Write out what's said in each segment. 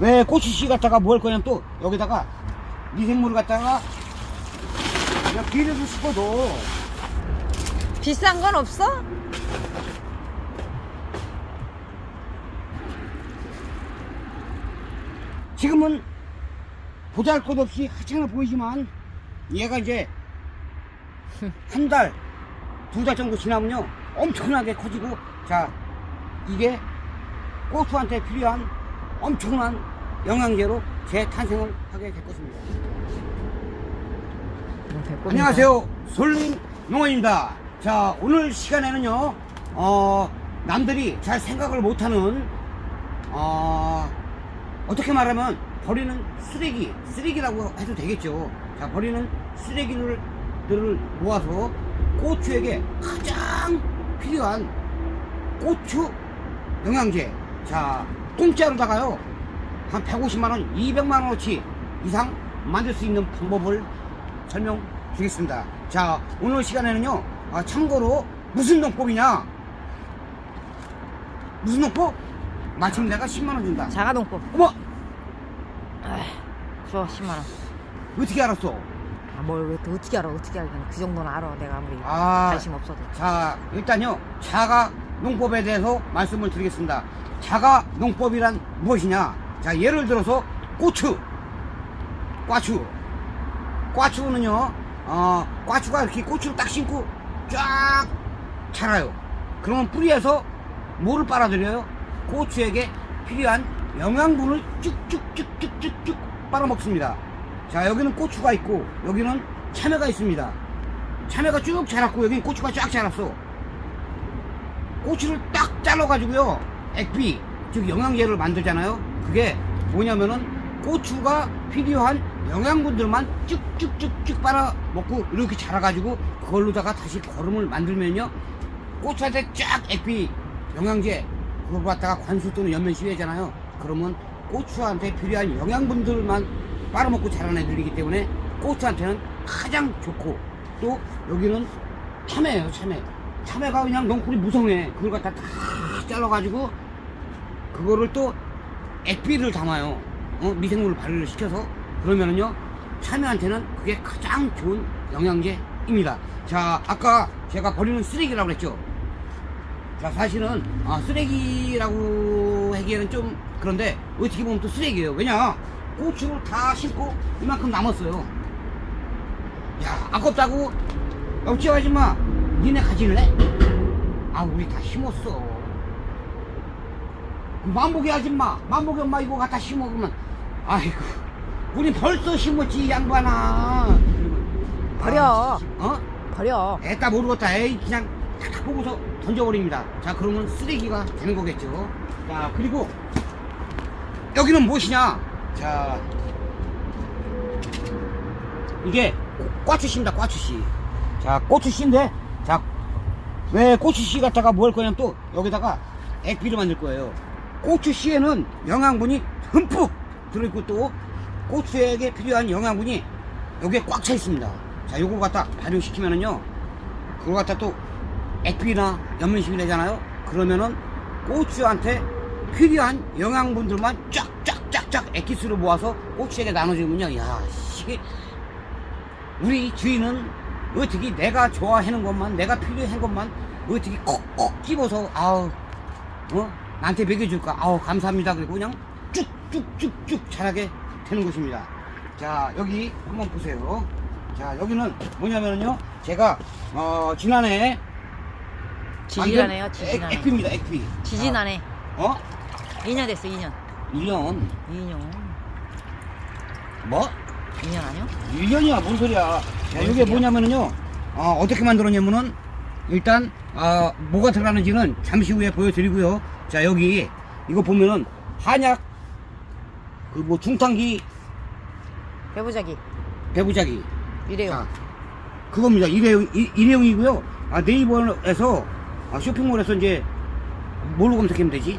왜 고추씨 갖다가 뭐할 거냐면 또 여기다가 미생물을 갖다가 그냥 비료를 씹어도 비싼 건 없어? 지금은 보잘 것 없이 하찮아 보이지만 얘가 이제 한 달, 두 달 정도 지나면요 엄청나게 커지고 자 이게 고추한테 필요한 엄청난 영양제로 재탄생을 하게 될 것입니다. 안녕하세요. 솔림 농원입니다. 자, 오늘 시간에는요, 어, 남들이 잘 생각을 못하는, 어, 어떻게 말하면 버리는 쓰레기, 쓰레기라고 해도 되겠죠. 자, 버리는 쓰레기를 들을 모아서 고추에게 가장 필요한 고추 영양제. 자, 공짜로다가요, 한 150만원, 200만원어치 이상 만들 수 있는 방법을 설명 드리겠습니다. 자, 오늘 시간에는요, 아, 참고로 무슨 농법이냐? 무슨 농법? 마침 내가 10만원 준다. 자가동법. 어머! 줘 10만 원. 어떻게 알았어? 아, 뭘 왜, 또 어떻게 알아? 어떻게 알겠냐? 그 정도는 알아. 내가 아무리 아, 관심 없어도. 자, 일단요, 자가 농법에 대해서 말씀을 드리겠습니다. 자가 농법이란 무엇이냐? 자, 예를 들어서 고추, 과추. 과추는요, 어, 과추가 이렇게 고추를 딱 심고 쫙 자라요. 그러면 뿌리에서 뭐를 빨아들여요? 고추에게 필요한 영양분을 쭉쭉쭉쭉쭉쭉 빨아먹습니다. 자, 여기는 고추가 있고, 여기는 참외가 있습니다. 참외가 쭉 자랐고 여기 고추가 쫙 자랐어 고추를 딱 잘라가지고요. 액비 즉 영양제를 만들잖아요. 그게 뭐냐면은 고추가 필요한 영양분들만 쭉쭉쭉쭉 빨아 먹고 이렇게 자라가지고 그걸로다가 다시 거름을 만들면요. 고추한테 쫙 액비 영양제 그걸 갖다가 관수 또는 연면 시위하잖아요. 그러면 고추한테 필요한 영양분들만 빨아먹고 애들이기 때문에 고추한테는 가장 좋고 또 여기는 참외예요 참외 참외가 그냥 넝쿨이 무성해. 그걸 갖다 다 잘라가지고 그거를 또 액비를 담아요. 어? 미생물을 발효를 시켜서. 그러면은요 참외한테는 그게 가장 좋은 영양제입니다. 자 아까 제가 버리는 쓰레기라고 그랬죠? 자 사실은 아, 쓰레기라고 하기에는 좀 그런데 어떻게 보면 또 쓰레기예요. 왜냐? 고추를 다 심고 이만큼 남았어요. 야 아깝다고. 옆집 아줌마 니네 가질래? 아 우리 다 심었어 그 만복이 아줌마 만복이 엄마 이거 갖다 심어 그러면 아이고 우린 벌써 심었지 이 양반아 버려. 아, 어? 버려. 애따 모르겠다 에이 그냥 탁탁 보고서 던져버립니다 자 그러면 쓰레기가 되는 거겠죠 자 그리고 여기는 무엇이냐 자 이게 꼬추씨입니다 꼬추씨 자 고추씨인데 자 왜 고추씨 갖다가 뭐할 거냐면 또 여기다가 액비를 만들 거예요? 고추씨에는 영양분이 듬뿍 들어있고 또 고추에게 필요한 영양분이 여기에 꽉 차 있습니다. 자 요걸 갖다 발효시키면은요 그걸 갖다 또 액비나 연면식이 되잖아요? 그러면은 고추한테 필요한 영양분들만 쫙쫙쫙쫙 액기스로 모아서 고추에게 나눠주면요. 야 이게 우리 주인은 어떻게 내가 좋아하는 것만 내가 필요한 것만 어떻게 콕콕 집어서 아우 어 나한테 먹여줄까 아우 감사합니다 그리고 그냥 쭉쭉쭉쭉 자라게 되는 것입니다 자 여기 한번 보세요 자 여기는 뭐냐면요 제가 어 지난해 지지나네. 액- 액비입니다 액비. 아, 어 2년 됐어. 2년. 1년 2년. 뭐 2년 아니요? 1년이야 뭔 소리야 야, 이게 소리야? 뭐냐면은요 어, 어떻게 만들었냐면은 일단 아, 뭐가 들어가는지는 잠시 후에 보여드리고요 자 여기 이거 보면은 한약 그 뭐 중탕기 배부자기. 배부자기 이래요. 자, 그겁니다 일회용 일- 일회용이고요 아, 네이버에서 아, 쇼핑몰에서 이제 뭘로 검색하면 되지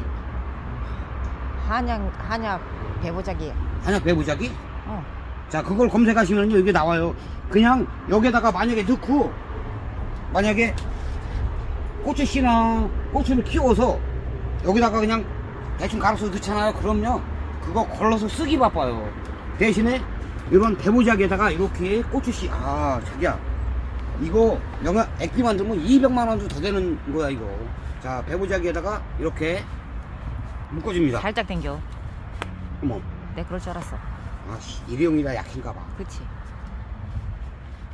한약 한약 배부자기. 한약 배부자기 어. 자 그걸 검색하시면요 이게 나와요 그냥 여기다가 만약에 넣고 만약에 고추씨나 고추를 키워서 여기다가 그냥 대충 갈아서 넣잖아요 그럼요 그 그거 걸러서 쓰기 바빠요. 대신에 이런 배부작에다가 이렇게 고추씨 아 자기야 이거 영화 액비 만들면 200만 원도 더 되는 거야 이거. 자 배부작에다가 이렇게 묶어줍니다. 살짝 당겨. 어머 내 그럴 줄 알았어. 아씨 일회용이라 약한가 봐. 그치?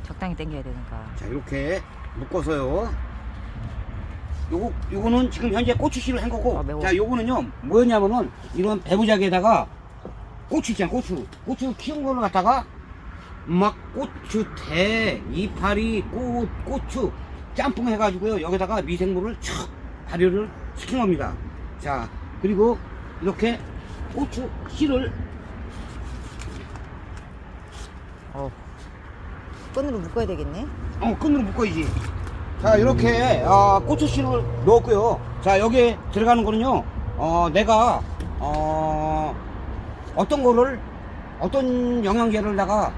적당히 당겨야 되니까. 자 이렇게 묶어서요. 요거 요거는 지금 현재 고추씨를 한 거고. 아, 매워. 자 요거는요 뭐였냐면은 이런 배부작에다가 고추 있잖아 고추 고추 키운 거를 갖다가 막 고추 대 이파리 꽃 고추 짬뽕 해가지고요 여기다가 미생물을 촥 발효를 시킨 겁니다. 자 그리고 이렇게 고추 씨를 끈으로 묶어야 되겠네. 어, 끈으로 묶어야지. 자, 이렇게, 어, 고추씨를 넣었고요. 자, 여기에 들어가는 거는요, 어, 내가, 어, 어떤 거를, 어떤 영양제를 내가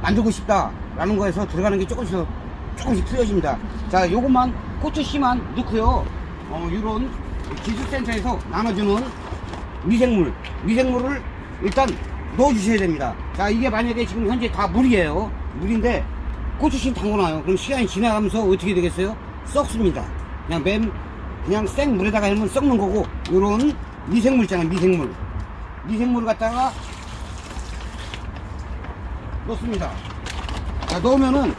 만들고 싶다라는 거에서 들어가는 게 조금씩, 조금씩 틀려집니다. 자, 요것만, 고추씨만 넣고요. 어, 요런 기술센터에서 나눠주는 미생물, 미생물을 일단 넣어주셔야 됩니다. 자, 이게 만약에 지금 현재 다 물이에요. 물인데, 고추씨 담궈놔요. 그럼 시간이 지나가면서 어떻게 되겠어요? 썩습니다. 그냥 맨, 그냥 생 물에다가 하면 썩는 거고, 요런 미생물 있잖아요, 미생물. 미생물을 갖다가 넣습니다. 자, 넣으면은,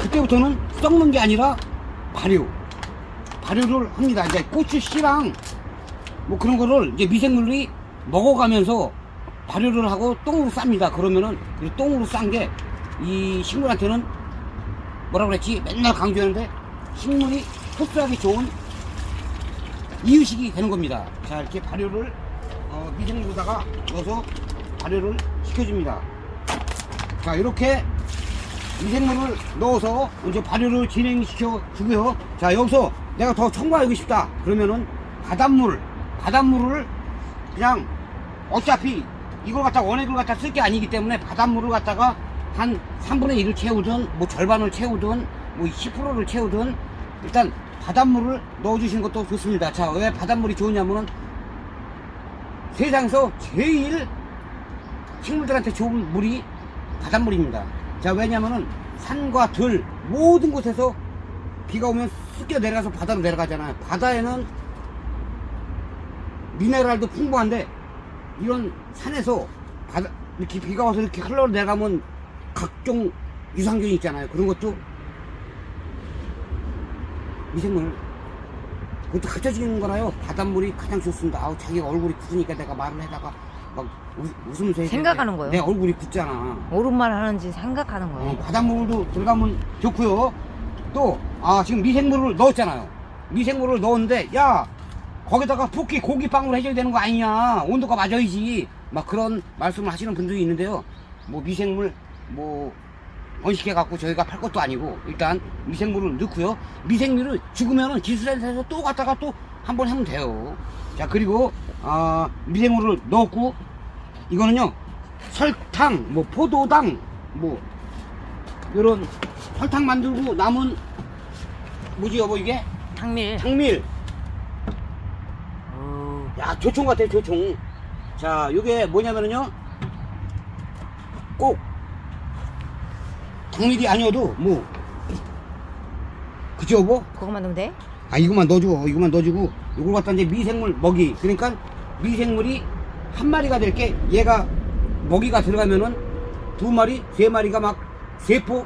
그때부터는 썩는 게 아니라 발효. 발효를 합니다. 이제 고추 씨랑 뭐 그런 거를 이제 미생물이 먹어가면서 발효를 하고 똥으로 쌉니다. 그러면은 이 똥으로 싼게 이 식물한테는 뭐라 그랬지? 맨날 강조하는데 식물이 흡수하기 좋은 이유식이 되는 겁니다. 자 이렇게 발효를 어, 미생물에다가 넣어서 발효를 시켜줍니다. 자 이렇게 미생물을 넣어서 이제 발효를 진행시켜 주고요. 자 여기서 내가 더 첨가하고 싶다. 그러면은 바닷물, 바닷물을 그냥 어차피 이걸 갖다 원액을 갖다 쓸 게 아니기 때문에 바닷물을 갖다가 한 3분의 1을 채우든 뭐 절반을 채우든 뭐 10%를 채우든 일단 바닷물을 넣어주시는 것도 좋습니다. 자 왜 바닷물이 좋으냐면은 세상에서 제일 식물들한테 좋은 물이 바닷물입니다. 자, 왜냐면은 산과 들 모든 곳에서 비가 오면 습겨 내려가서 바다로 내려가잖아요. 바다에는 미네랄도 풍부한데 이런 산에서 바다 이렇게 비가 와서 이렇게 흘러 내려가면 각종 유산균이 있잖아요. 그런 것도 미생물 그것도 갖춰지는 거라요. 바닷물이 가장 좋습니다. 아우 자기가 얼굴이 굳으니까 내가 말을 해다가 막 웃- 웃으면서 생각하는 거예요? 내 얼굴이 굳잖아. 옳은 말 하는지 생각하는 거예요. 어, 바닷물도 들어가면 좋고요. 또, 아, 지금 미생물을 넣었잖아요. 미생물을 넣었는데, 야, 거기다가 포키 고기빵으로 해줘야 되는 거 아니냐. 온도가 맞아야지. 막 그런 말씀을 하시는 분들이 있는데요. 뭐 미생물, 뭐, 번식해 갖고 저희가 팔 것도 아니고, 일단 미생물을 넣고요. 미생물을 죽으면은 기술센터에서 또 갔다가 또 한 번 하면 돼요. 자, 그리고, 아, 미생물을 넣었고, 이거는요, 설탕, 뭐, 포도당, 뭐, 요런 설탕 만들고 남은 뭐지 여보 이게 당밀. 당밀 어, 야 조총 같아 조총 자 요게 뭐냐면은요 꼭 당밀이 아니어도 뭐. 그죠 여보 그거만 넣으면 돼? 아 이거만 넣어줘. 이거만 넣어주고. 이걸 갖다 이제 미생물 먹이. 그러니까 미생물이 한 마리가 될 게 얘가 먹이가 들어가면은 두 마리 세 마리가 막 세포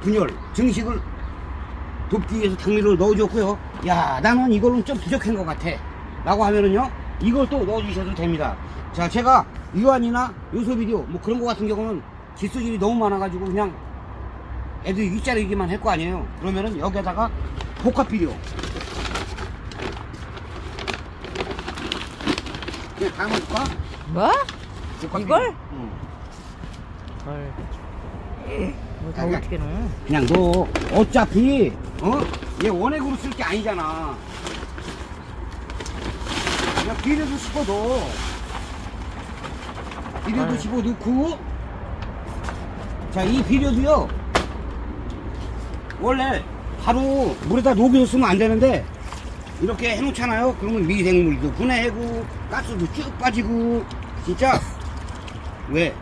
분열 증식을 돕기 위해서 당밀을 넣어줬고요. 야 나는 이거는 좀 부족한 것 같아. 라고 하면은요 이걸 또 넣어주셔도 됩니다. 자 제가 유한이나 요소 비료 뭐 그런 거 같은 경우는 지수질이 너무 많아가지고 그냥 애들 윗자르기만 할 거 아니에요 그러면은 여기에다가 복합 비료 그냥 담을까? 뭐? 복합 이걸? 비료. 응. 헐. 뭐다 그냥- 어떻게 넣어? 그냥 너 어차피 어 얘 원액으로 쓸 게 아니잖아 그냥 비료도 씹어 넣어 비료도 아유. 씹어 넣고 자 이 비료도요 원래 바로 물에다 녹여서 쓰면 안 되는데 이렇게 해놓잖아요. 그러면 미생물도 분해하고 가스도 쭉 빠지고 진짜 왜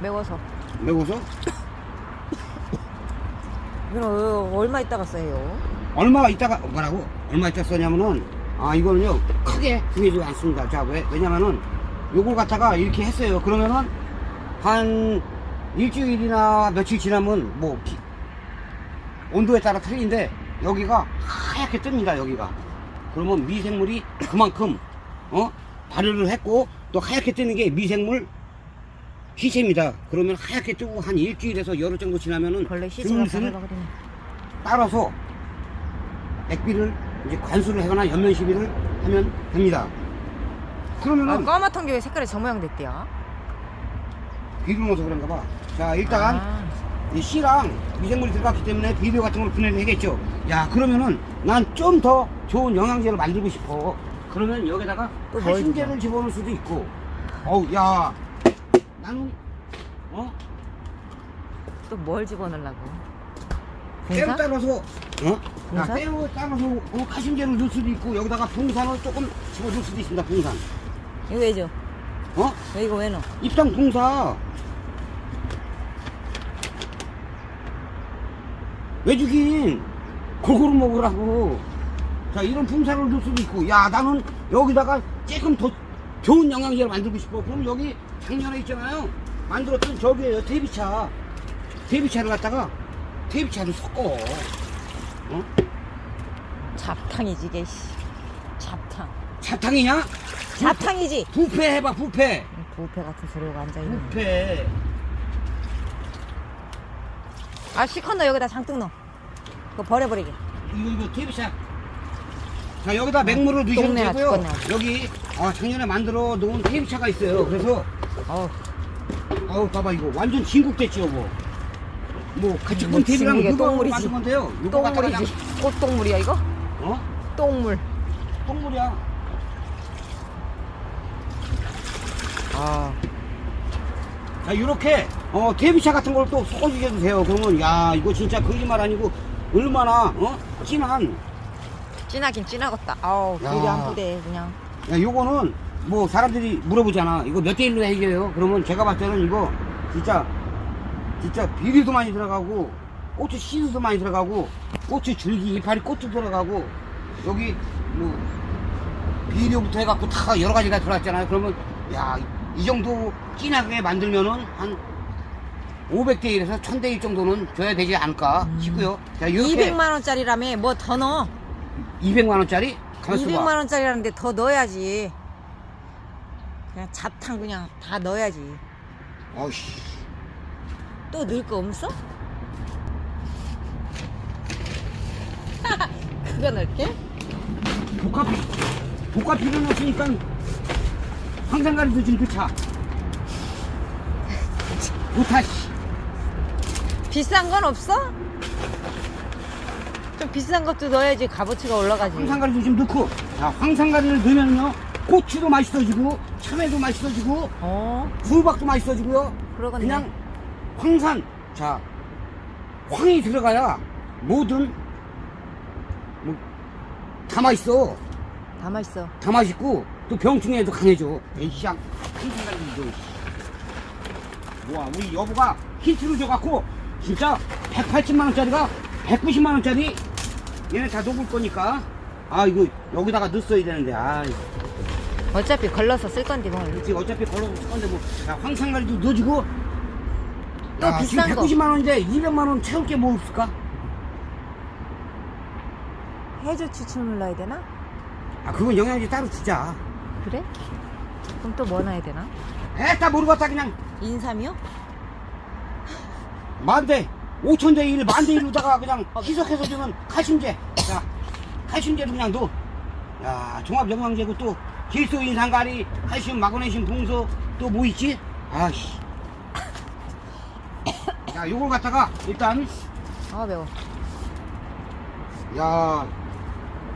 매워서. 매워서 어, 얼마 있다가 써요? 얼마 있다가 뭐라고 얼마 있다 썼냐면은 아 이거는요 크게 중요하지 않습니다. 자 왜? 왜냐면은 요걸 갖다가 이렇게 했어요. 그러면은 한 일주일이나 며칠 지나면 뭐 기- 온도에 따라 틀린데 여기가 하얗게 뜹니다. 여기가 그러면 미생물이 그만큼 어 발효를 했고 또 하얗게 뜨는 게 미생물 시체입니다. 그러면 하얗게 뜨고 한 일주일에서 열흘 정도 지나면은 벌레 시체가 슬슬. 따라서 액비를 이제 관수를 하거나 연면 시비를 하면 됩니다. 아, 그러면은 까맣던 게 왜 색깔이 저 모양 됐대요? 비료 넣어서 그런가 봐. 자, 일단 아, 이 씨랑 미생물이 들어갔기 때문에 비료 같은 걸 분해를 하겠죠. 야, 그러면은 난 좀 더 좋은 영양제를 만들고 싶어. 그러면 여기다가 또뭘 칼슘제를 집어넣을 수도 있고. 어우, 야, 나는 어 또 뭘 집어넣으려고? 때로? 따라서 어? 야? 때로 따라서 어, 칼슘제를 넣을 수도 있고 여기다가 붕산을 조금 집어넣을 수도 있습니다. 붕산. 이거 왜죠? 어? 왜 이거 왜 넣어? 입당 붕사. 왜 주긴 골고루 먹으라고. 자, 이런 붕사를 넣을 수도 있고, 야, 나는 여기다가 조금 더 좋은 영양제를 만들고 싶어. 그럼 여기 작년에 있잖아요. 만들었던 저기에요, 데비차. 데비차를 갖다가 데비차를 섞어. 어? 잡탕이지 이게 씨. 잡탕. 차탕이냐? 잡탕이지. 부패 해봐, 부패. 부패 같은 소리가 앉아 있네. 부패. 아 시컨너 여기다 장뜩 넣어. 그거 버려버리게. 이거 이거 TV샷. 자 여기다 맹물을 똥내나 되고요. 죽겠네. 여기 아 작년에 만들어 놓은 TV차가 있어요. 그래서 어우 아우 봐봐 이거 완전 진국됐지 여보. 뭐 같이 뭐끈 TV랑 진국이야, 그거 똥물이지. 만든 건데요. 이거 갖다가 똥물이지. 꽃똥물이야 이거? 어? 똥물. 똥물이야. 아 자 이렇게 어 TV차 같은 걸 또 섞어주셔도 돼요. 그러면 야 이거 진짜 거짓말 아니고 얼마나 어 진한 진하긴 진하겠다. 아우 야. 길이 안 부대 그냥. 야, 요거는 뭐 사람들이 물어보잖아. 이거 몇대 1로 해결해요? 그러면 제가 봤을 때는 이거 진짜 진짜 비리도 많이 들어가고 고추 씨도 많이 들어가고 고추 줄기 이파리 꽃도 들어가고 여기 뭐 비료부터 해갖고 다 여러 가지가 들어갔잖아요. 그러면 야 이 정도 진하게 만들면은 한 500대 1에서 1000대 1 정도는 줘야 되지 않을까 싶고요. 자, 이렇게 200만 원짜리라며 뭐 더 넣어. 200만 원짜리 가만있어 200만 봐. 원짜리라는데 더 넣어야지. 그냥 잡탕 그냥 다 넣어야지. 어이씨. 또 넣을 거 없어? 그거 넣을게? 복합, 복합 필요는 없으니까 항상가리도 좀 그차. 못하, 씨. 비싼 건 없어? 좀 비싼 것도 넣어야지 값어치가 올라가지. 황산가리도 좀 넣고. 자, 황산가리를 넣으면요. 고추도 맛있어지고, 참외도 맛있어지고, 어, 수박도 맛있어지고요. 그러겠네. 그냥 황산. 자, 황이 들어가야 뭐든, 뭐, 다 맛있어. 다 맛있어. 다 맛있고, 또 병충해도 강해져. 에이씨야, 황산가리도 좀. 뭐야, 우리 여보가 힌트를 줘갖고, 진짜 180만원짜리가 190만원짜리 얘네 다 녹을 거니까. 아, 이거 여기다가 넣었어야 되는데, 아, 어차피 걸러서 쓸 건데 뭐. 이렇게 어차피 걸어볼 건데 뭐, 야, 황산가리도 넣어주고. 또 야, 비싼 지금 거. 190만원인데 200만원 채울 게 뭐 없을까? 해조 추출물 넣어야 되나? 아, 그건 영양제 따로 주자. 그래? 그럼 또 뭐 넣어야 되나? 에따 모르겠다, 그냥. 인삼이요? 만대, 5천 대 1, 만대 1로다가 그냥 희석해서 주면 칼슘제. 자, 칼슘제도 그냥 넣어. 야, 종합영양제고 또, 질소, 인산가리, 칼슘, 마그네슘, 동소, 또 뭐 있지? 아씨. 자, 요걸 갖다가 일단, 아 매워. 야,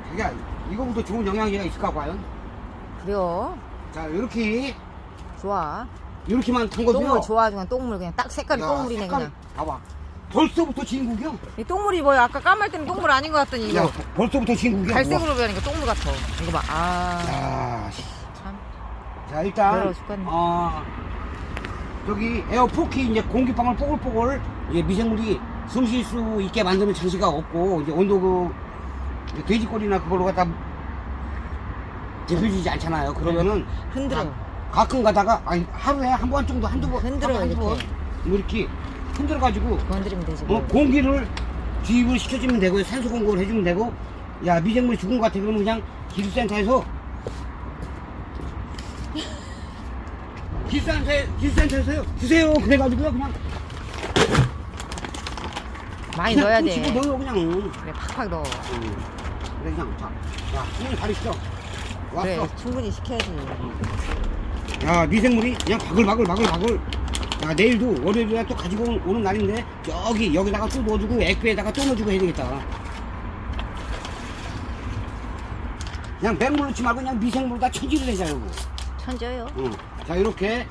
자기야, 이거보다 좋은 영양제가 있을까, 과연? 그래요. 자, 요렇게, 좋아. 요렇게만 담궈도요. 똥물 좋아 그냥 똥물 그냥 딱 색깔이 야, 똥물이네 색깔 그냥. 봐봐. 벌써부터 진국이야? 이 똥물이 뭐야? 아까 까말 때는 똥물 아닌 것 같더니 이거 야, 벌써부터 진국이야? 갈색으로 변하니까 똥물 같아. 이거 봐. 아, 야, 씨. 참. 자 일단 더러워 죽겠네. 어, 저기 에어포키 이제 공기방울 뽀글뽀글 이제 미생물이 숨 쉴 수 있게 만드는 장치가 없고 이제 온도 그 돼지꼬리나 그걸로 갖다 데펴지지 않잖아요. 그러면은 흔들어. 가- 가끔 가다가 아니 하루에 한 번 정도 한두 번 흔들어요, 한두 번 이렇게. 뭐 이렇게 흔들어 가지고 건드리면 되지. 어, 뭐. 공기를 주입을 시켜주면 되고 산소 공급을 해주면 되고 야 미생물이 죽은 것 같아 그러면 그냥 기술센터에서 기술센터 기술센터에서요 주세요 그래가지고요 그냥 많이 그냥 넣어야 돼. 넣어요 그냥 응. 그래, 팍팍 넣어. 그래 그냥 자, 야 손을 가리시죠 왔어 그래, 충분히 시켜야지. 야 미생물이 그냥 바글바글 바글바글. 야 내일도 월요일에 또 가지고 오- 오는 날인데 여기 여기다가 또 넣어주고 액비에다가 또 넣어주고 해야 되겠다. 그냥 맹물 넣지 말고 그냥 미생물로 다 천지를 내자고 천져요. 어. 자 이렇게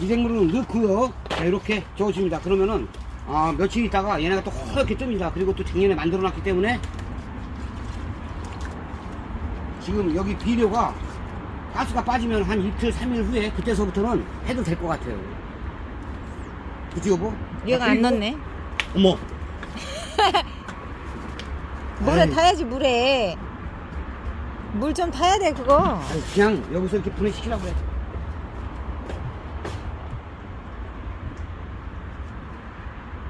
미생물을 넣고요 자 이렇게 저어줍니다. 그러면은 아 며칠 있다가 얘네가 또 허옇게 뜹니다. 그리고 또 작년에 만들어 놨기 때문에 지금 여기 비료가 가스가 빠지면 한 이틀 삼일 후에 그때서부터는 해도 될 것 같아요 그치 여보? 얘가 아, 안 넣네. 어머 물에 아이. 타야지, 물에. 물 좀 타야 돼, 그거. 아니, 그냥 여기서 이렇게 분해시키라고 그래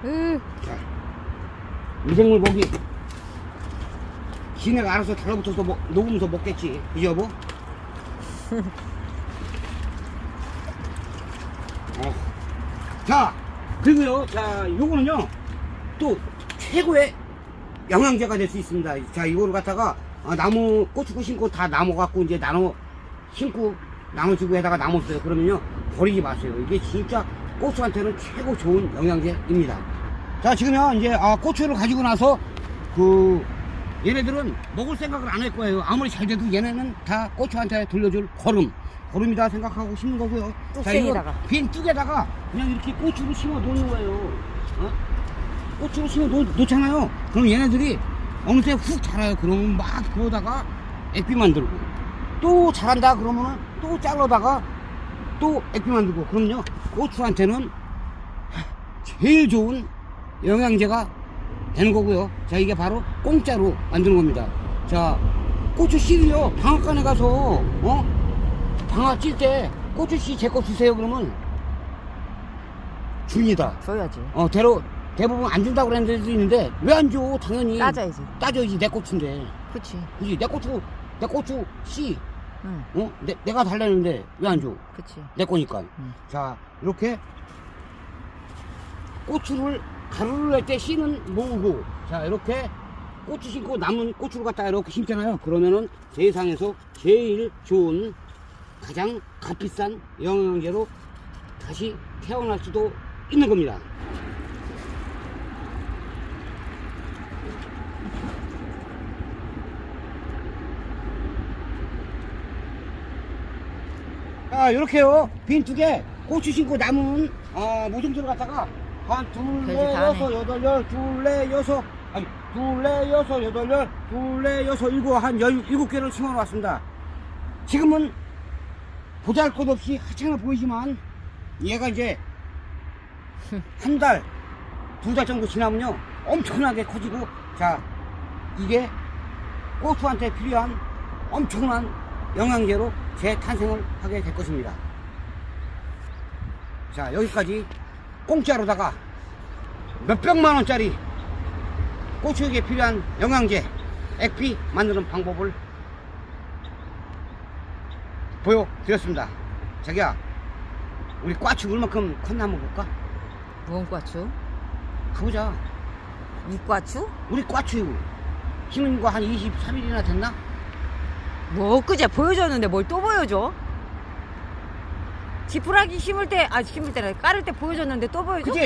으, 자, 미생물 고기. 지네가 알아서 달라붙어서 먹, 녹으면서 먹겠지. 그지, 여보? 어. 자, 그리고요, 자, 요거는요, 또 최고의 영양제가 될 수 있습니다. 자, 이거를 갖다가 아, 나무, 고추고 심고 다 나눠갖고 이제 나눠 심고 나눠주고 해다가 남았어요. 그러면요, 버리지 마세요. 이게 진짜 고추한테는 최고 좋은 영양제입니다. 자, 지금요, 이제, 아, 고추를 가지고 나서, 그, 얘네들은 먹을 생각을 안 할 거예요. 아무리 잘 돼도 얘네는 다 고추한테 돌려줄 거름. 거름이다 생각하고 심는 거고요. 뚝배기다가. 빈 뚝에다가 그냥 이렇게 고추를 심어 놓는 거예요. 어? 고추를 심어 놓, 놓잖아요. 그럼 얘네들이 어느새 훅 자라요. 그러면 막 그러다가 액비 만들고 또 자란다 그러면은 또 잘라다가 또 액비 만들고 그럼요. 고추한테는 제일 좋은 영양제가 되는 거고요. 자, 이게 바로 공짜로 만드는 겁니다. 자, 고추 씨를요, 방앗간에 가서, 어? 방앗 찔때 고추 씨 제 거 주세요. 그러면 줍니다. 줘야지. 어, 대로, 대부분 안 준다고 그랬는 데도 있는데, 왜 안 줘? 당연히. 따져야지. 따져야지, 내 고추인데. 그치. 그지? 내 고추, 내 고추 씨, 응, 어? 내, 내가 달라는데 왜 안 줘? 그치. 내 거니까. 응. 자, 이렇게 고추를 가루를 낼 때 씨는 모으고, 자, 이렇게 고추 심고 남은 고추를 갖다가 이렇게 심잖아요. 그러면은 세상에서 제일 좋은 가장 값비싼 영양제로 다시 태어날 수도 있는 겁니다. 아, 요렇게요. 빈 두 개, 고추 심고 남은, 어, 모종들을 갖다가, 한 둘, 별짓 넷, 다 하네. 여섯, 여덟, 열, 둘, 넷, 여섯, 아니, 둘, 넷, 여섯, 여덟, 열, 둘, 넷, 여섯, 일곱, 한 열, 일곱 개를 심어 놓았습니다. 지금은 보잘 것 없이 하찮아 보이지만, 얘가 이제, 한 달, 두 달 정도 지나면요, 엄청나게 커지고, 자, 이게 고추한테 필요한 엄청난 영양제로 재탄생을 하게 될 것입니다. 자, 여기까지 공짜로다가 몇백만 원짜리 고추에게 필요한 영양제, 액피 만드는 방법을 보여드렸습니다. 자기야, 우리 꽈추 얼마큼 컸나 한번 볼까? 무언과추? 가보자. 이과추? 우리 꽈추 심은 거한 23일이나 됐나? 뭐 엊그제 보여줬는데 뭘 또 보여줘? 지푸라기 심을 때, 아 심을 때래 깔을 때 보여줬는데 또 보여줘? 그지?